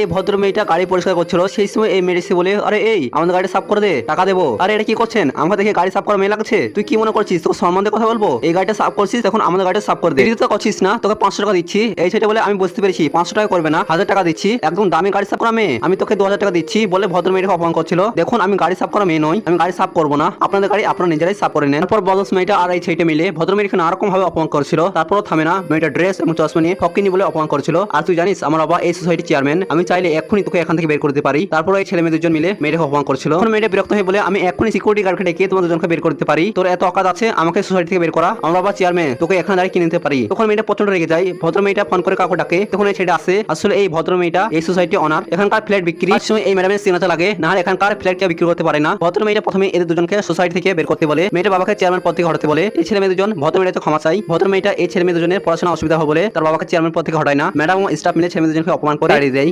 এই ভদ্র মেয়েটা গাড়ি পরিষ্কার করছিল, সেই সময় এই মেডিসি বলে, আরে এই, আমাদের গাড়ি সাফ করে দে, টাকা দেবো। আরে এটা কি করছেন? আমাকে দেখে গাড়ি সাফ করা মেয়ে লাগছে? তুই কি মনে করছিস? তোকে সম্মান দিয়ে কথা বলব? এই গাড়িটা সাফ করছিস তখন আমাদের গাড়িটা সাফ করে দে। তো করছিস না, তোকে পাঁচশো টাকা দিচ্ছি। এই সেটা বলে, আমি বুঝতে পেরেছি, পাঁচশো টাকা করবে না, হাজার টাকা দিচ্ছি, একদম দামি গাড়ি সাফ করা মেয়ে, আমি তোকে দু হাজার টাকা দিচ্ছি। বলে ভদ্র মেয়েটাকে অপমান করছিল। দেখুন, আমি গাড়ি সাফ করা মেয়ে নই, আমি গাড়ি সাফ করব না, আপনাদের গাড়ি আপনারা নিজেরাই সাফ করে নেন। তারপর বদস মেয়েটা আর এই ছেলেটা মিলে ভদ্র মেয়েটাকে নানা রকম ভাবে অপমান করছিল। তারপরও থামে না মেয়েটা ড্রেস এবং চশমা নিয়ে ফকিনি বলে অপমান করছিল। আর তুই জানিস, আমার বাবা এই সোসাইটি চেয়ারম্যান আমি চাইলে এক্ষুনি তোকে এখান থেকে বের করতে পারি। তারপর এই ছেলে মেয়ে দুজন মিলে মেয়েটাকে অপমান করছিল। তখন মেয়েটা বিরক্ত হয়ে বলে, আমি এক্ষুনি সিকিউরিটি গার্ডকে ডেকে তোমাদের দুজনকে বের করতে পারি। তোর এত অকাজ আছে, আমাকে সোসাইটি থেকে বের করা। আমার বাবা চেয়ারম্যান তোকে এখানে দাঁড়িয়ে কিনে নিতে পারি। তখন মেয়েটা প্রচণ্ড রেগে যায়। ভদ্র মেয়েটা ফোন করে কাউকে ডাকে। তখন এই ছেলেটা আসে। আসলে এই ভদ্র মেয়েটা এই সোসাইটি অনার এখানকার ফ্ল্যাট বিক্রি। সময় এই ম্যাডামের সিগনেচার লাগে না হলে এখানকার ফ্ল্যাট কেউ বিক্রি করতে পারে না। ভদ্র মেয়েটা প্রথমে এদের দুজনকে সোসাইটি থেকে বের করতে বলে। মেয়েটা বাবাকে চেয়ারম্যান পদ থেকে হটাতে বলে। এই ছেলে মেয়ে দুজন, ভদ্র মেয়েটা ক্ষমা চাই। ভদ্র মেয়েটা এই ছেলে মেয়ে দুজনের পড়াশোনা অসুবিধা হবে বলে তার বাবাকে চেয়ারম্যান পদ থেকে হটায় না। ম্যাডাম ও স্টাফ মিলে ছেলে মেয়ে দুজনকে অপমান করে। দেয়